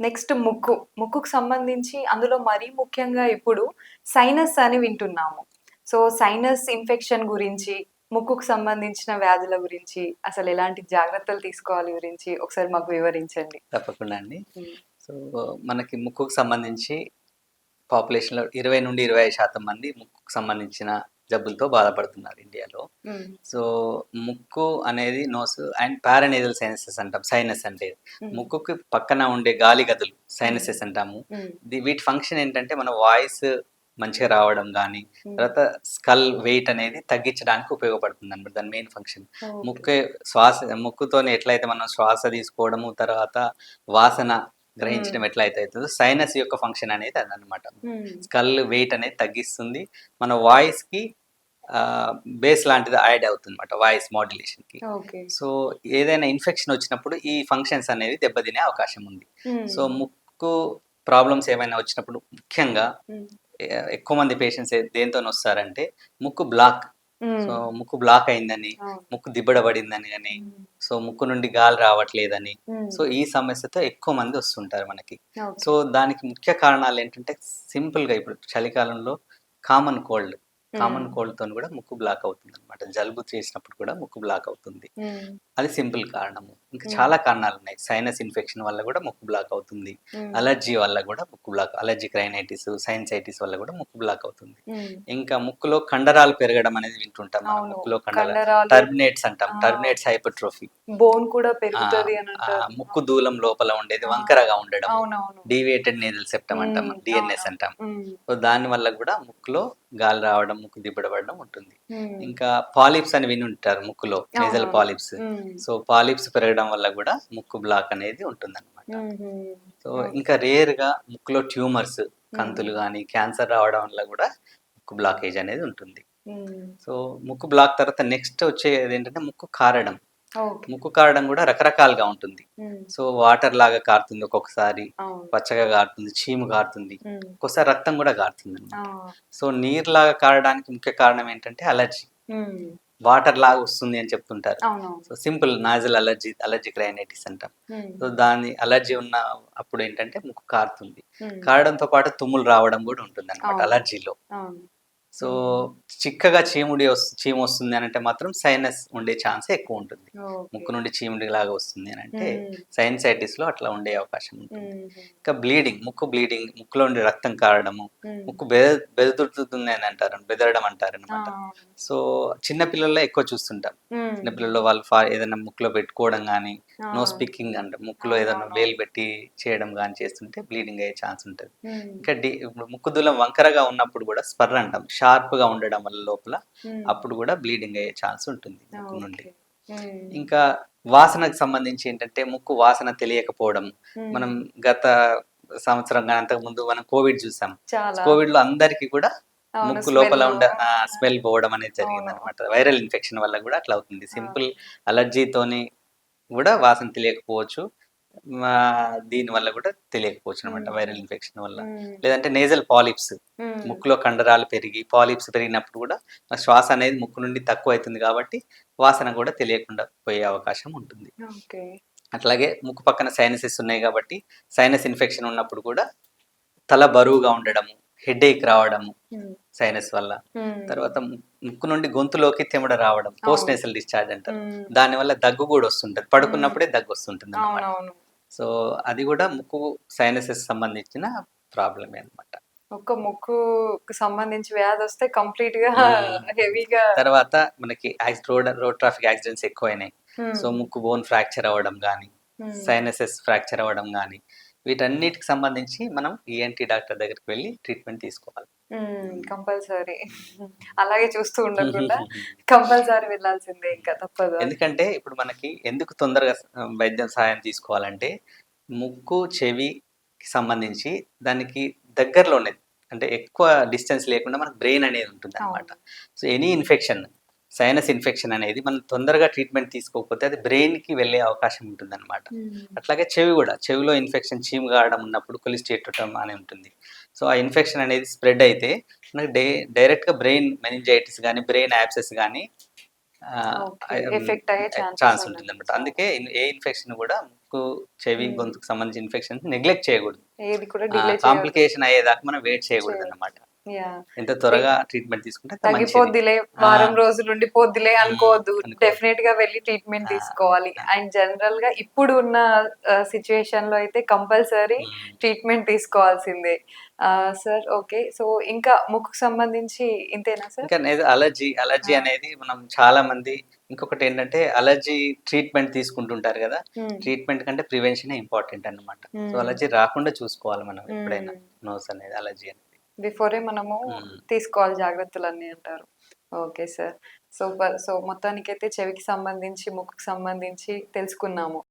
Next ముక్కు. ముక్కుకు సంబంధించి అందులో మరీ ముఖ్యంగా ఇప్పుడు సైనస్ అని వింటున్నాము. సో సైనస్ ఇన్ఫెక్షన్ గురించి ముక్కుకు సంబంధించిన వ్యాధుల గురించి అసలు ఎలాంటి జాగ్రత్తలు తీసుకోవాలి గురించి ఒకసారి మాకు వివరించండి. తప్పకుండా అండి. సో మనకి ముక్కుకు సంబంధించి పాపులేషన్లో ఇరవై నుండి ఇరవై ఐదు శాతం మంది ముక్కుకు సంబంధించిన జబ్బులతో బాధపడుతున్నారు ఇండియాలో. సో ముక్కు అనేది నోస్ అండ్ పారానేజల్ సైనసెస్ అంటాం సైనస్ అంటే. ముక్కుకి పక్కన ఉండే గాలి గదులు సైనసెస్ అంటాము. వీటి ఫంక్షన్ ఏంటంటే మన వాయిస్ మంచిగా రావడం కానీ. తర్వాత స్కల్ వెయిట్ అనేది తగ్గించడానికి ఉపయోగపడుతుంది అనమాట దాని మెయిన్ ఫంక్షన్. ముక్కు శ్వాస ముక్కుతోనే ఎట్లయితే మనం శ్వాస తీసుకోవడము తర్వాత వాసన గ్రహించడం ఎట్లయితే అవుతుందో సైనస్ యొక్క ఫంక్షన్ అనేది అదనమాట మ్మ్. స్కల్ వెయిట్ అనేది తగ్గిస్తుంది మన వాయిస్కి బేస్ లాంటిది యాడ్ అవుతుంది అనమాట వాయిస్ మాడ్యులేషన్కి ఓకే సో ఏదైనా ఇన్ఫెక్షన్ వచ్చినప్పుడు ఈ ఫంక్షన్స్ అనేవి దెబ్బతినే అవకాశం ఉంది. సో ముక్కు ప్రాబ్లమ్స్ ఏమైనా వచ్చినప్పుడు ముఖ్యంగా ఎక్కువ మంది పేషెంట్స్ దేంతో వస్తారంటే ముక్కు బ్లాక్. సో ముక్కు బ్లాక్ అయిందని. ముక్కు దిబ్బడబడిందని కానీ మ్మ్. సో ముక్కు నుండి గాలి రావట్లేదని. సో ఈ సమస్యతో ఎక్కువ మంది వస్తుంటారు మనకి. సో దానికి ముఖ్య కారణాలు ఏంటంటే సింపుల్గా ఇప్పుడు చలికాలంలో కామన్ కోల్డ్ కామన్. కోల్డ్తో కూడా ముక్కు బ్లాక్ అవుతుంది అనమాట జలుబు చేసినప్పుడు కూడా ముక్కు బ్లాక్ అవుతుంది. అది సింపుల్ కారణము ఇంకా. చాలా కారణాలు ఉన్నాయి సైనస్ ఇన్ఫెక్షన్ వల్ల కూడా ముక్కు బ్లాక్ అవుతుంది. అలర్జీ వల్ల కూడా ముక్కు బ్లాక్ అలర్జీ క్రైనైటిస్ సైన్సైటిస్ వల్ల కూడా ముక్కు బ్లాక్ అవుతుంది. ఇంకా ముక్కులో కండరాలు పెరగడం అనేది వింటుంటాం మనం. ముక్కులో కండరాలు టర్మినేట్స్ అంటాం. టర్మినేట్స్ హైపర్ట్రోఫీ బోన్ కూడా పెరుగుతుంది ముక్కు దూలం లోపల ఉండేది. వంకరగా ఉండడం డీవియేటెడ్ నేజల్ సెప్టమ్ అంటాం. డిఎన్ఎస్. అంటాం. సో దాని వల్ల కూడా ముక్కులో గాలి రావడం ముక్కు దిబ్బడబడడం ఉంటుంది. ఇంకా పాలిప్స్ అని విని ఉంటారు ముక్కులో నేజల్. పాలిప్స్. సో పాలిప్స్ పెరగడం వల్ల కూడా ముక్కు బ్లాక్ అనేది ఉంటుంది అనమాట మ్మ్. సో ఇంకా రేర్గా ముక్కులో ట్యూమర్స్ కంతులు కానీ క్యాన్సర్ రావడం వల్ల కూడా ముక్కు బ్లాకేజ్ అనేది ఉంటుంది. సో ముక్కు బ్లాక్ తర్వాత నెక్స్ట్ వచ్చేది ఏంటంటే ముక్కు కారడం ముక్కు కారడం కూడా రకరకాలుగా ఉంటుంది. సో వాటర్ లాగా కారుతుంది ఒక్కొక్కసారి పచ్చగా కారుతుంది చీము కారుతుంది. ఒక్కోసారి రక్తం కూడా కారుతుంది. సో నీరులాగా కారడానికి ముఖ్య కారణం ఏంటంటే అలర్జీ. వాటర్ లాగా వస్తుంది అని చెప్తుంటారు so simple nasal allergy allergic rhinitis అంటాం. సో దాని అలర్జీ ఉన్న అప్పుడు ఏంటంటే ముక్కు కారుతుంది. కారడంతో పాటు తుమ్ములు రావడం కూడా ఉంటుంది అనమాట. అలర్జీలో సో చిక్కగా చీముడి వస్తు చీము వస్తుంది అని అంటే మాత్రం సైనస్ ఉండే ఛాన్స్ ఎక్కువ ఉంటుంది. ముక్కు నుండి చీముడి లాగా వస్తుంది అని అంటే. సైనసైటిస్లో అట్లా ఉండే అవకాశం ఉంటుంది. ఇంకా బ్లీడింగ్ ముక్కు బ్లీడింగ్ ముక్కులో ఉండి రక్తం కారడము. ముక్కు బెద బెదురుతుంది అని అంటారు బెదరడం అంటారు అనమాట. సో చిన్న పిల్లల్లో ఎక్కువ చూస్తుంటాం. చిన్న పిల్లల్లో వాళ్ళు ఏదైనా ముక్కులో పెట్టుకోవడం కానీ. నో స్పీకింగ్ అంటే ముక్కులో ఏదైనా. వేలు పెట్టి చేయడం కానీ చేస్తుంటే బ్లీడింగ్ అయ్యే ఛాన్స్ ఉంటుంది. ఇంకా డి ఇప్పుడు ముక్కు దూలం వంకరగా ఉన్నప్పుడు కూడా స్పర్ అంటాం షార్ప్గా ఉండడం వల్ల లోపల. అప్పుడు కూడా బ్లీడింగ్ అయ్యే ఛాన్స్ ఉంటుంది ముక్కు నుండి. ఇంకా వాసనకు సంబంధించి ఏంటంటే ముక్కు వాసన తెలియకపోవడం. మనం గత సంవత్సరం కానీ అంతకు ముందు మనం కోవిడ్ చూసాం కోవిడ్లో అందరికి కూడా ముక్కు లోపల. ఉండే స్మెల్ పోవడం అనేది జరిగింది. అనమాట వైరల్ ఇన్ఫెక్షన్ వల్ల కూడా అట్లా అవుతుంది సింపుల్ అలర్జీతోని కూడా వాసన తెలియకపోవచ్చు దీని వల్ల కూడా తెలియకపోవచ్చు అనమాట. వైరల్ ఇన్ఫెక్షన్ వల్ల. లేదంటే నేజల్ పాలిప్స్. ముక్కులో కండరాలు పెరిగి పాలిప్స్ పెరిగినప్పుడు కూడా శ్వాస అనేది ముక్కు నుండి తక్కువ అవుతుంది కాబట్టి వాసన కూడా తెలియకుండా పోయే అవకాశం ఉంటుంది అట్లాగే ముక్కు పక్కన సైనసెస్ ఉన్నాయి కాబట్టి సైనస్ ఇన్ఫెక్షన్ ఉన్నప్పుడు కూడా తల బరువుగా ఉండడము హెడేక్ రావడము. సైనస్ వల్ల. తర్వాత ముక్కు నుండి గొంతులోకి తెమడ రావడం పోస్ట్ నేసల్ డిశ్చార్జ్ అంటారు మ్మ్. దాని వల్ల దగ్గు కూడా వస్తుంటది పడుకున్నప్పుడే దగ్గు వస్తుంటుంది అన్నమాట సో అది కూడా ముక్కు సైనసెస్ సంబంధించిన ప్రాబ్లమే అన్నమాట. ఒక్క ముక్కుకు సంబంధించి వ్యాధి వస్తే కంప్లీట్గా. హెవీగా తర్వాత మనకి రోడ్ రోడ్ ట్రాఫిక్ యాక్సిడెంట్స్ ఎక్కువైనాయి. సో ముక్కు బోన్ ఫ్రాక్చర్ అవ్వడం కానీ సైనసెస్ ఫ్రాక్చర్ అవ్వడం కానీ వీటన్నిటికి సంబంధించి మనం ఈఎన్టీ డాక్టర్ దగ్గరికి వెళ్ళి ట్రీట్మెంట్ తీసుకోవాలి. కంపల్సరీ. అలాగే చూస్తూ ఉండకుండా కంపల్సరీ వెళ్ళాల్సిందే ఇంకా తప్పదు. ఎందుకంటే ఇప్పుడు మనకి ఎందుకు తొందరగా వైద్యం సహాయం తీసుకోవాలంటే ముక్కు చెవికి సంబంధించి దానికి దగ్గరలోనే అంటే ఎక్కువ డిస్టెన్స్ లేకుండా మనకు బ్రెయిన్ అనేది ఉంటుంది అనమాట so any infection sinus infection అనేది మనం తొందరగా ట్రీట్మెంట్ తీసుకోకపోతే అది బ్రెయిన్కి వెళ్ళే అవకాశం ఉంటుంది అనమాట అట్లాగే చెవి కూడా చెవిలో ఇన్ఫెక్షన్ చీము కావడం ఉన్నప్పుడు కొలిస్టేటం అని ఉంటుంది. సో ఆ ఇన్ఫెక్షన్ అనేది స్ప్రెడ్ అయితే మనకి డై డైరెక్ట్గా బ్రెయిన్ మెనింజైటిస్ కానీ బ్రెయిన్ యాప్సెస్ కానీ ఛాన్స్. ఉంటుంది అనమాట అందుకే ఏ ఇన్ఫెక్షన్ కూడా ముక్కు చెవి. గొంతుకు సంబంధించిన ఇన్ఫెక్షన్ నెగ్లెక్ట్ చేయకూడదు. కాంప్లికేషన్ అయ్యేదాకా మనం వెయిట్ చేయకూడదు చేయకూడదు. ఎంత త్వరగా ట్రీట్మెంట్ తీసుకుంటే తగ్గిపోద్దిలే వారం. రోజులు ఉండిపోద్దిలే అనుకోవద్దు. డెఫినెట్గా వెళ్ళి ట్రీట్మెంట్. తీసుకోవాలి అండ్ జనరల్గా ఇప్పుడు ఉన్న సిచ్యువేషన్లో అయితే కంపల్సరీ Hmm. ట్రీట్మెంట్ తీసుకోవాల్సిందే సార్ ఓకే సో ఇంకా ముక్కుకు సంబంధించి ఇంతేనా సార్ ఇంకా అలర్జీ అలర్జీ. అనేది మనం చాలా మంది ఇంకొకటి ఏంటంటే అలర్జీ ట్రీట్మెంట్ తీసుకుంటుంటారు కదా Hmm. ట్రీట్మెంట్ కంటే ప్రివెన్షన్ ఇంపార్టెంట్ అన్నమాట Hmm. సో అలర్జీ రాకుండా చూసుకోవాలి మనం Hmm. ఎప్పుడైనా నోస్ అనేది అలర్జీ అనేది బిఫోరే మనము. తీసుకోవాలి జాగ్రత్తలు అన్ని అంటారు. Okay sir. సూపర్. సో మొత్తానికైతే చెవికి సంబంధించి ముక్కుకు సంబంధించి తెలుసుకున్నాము.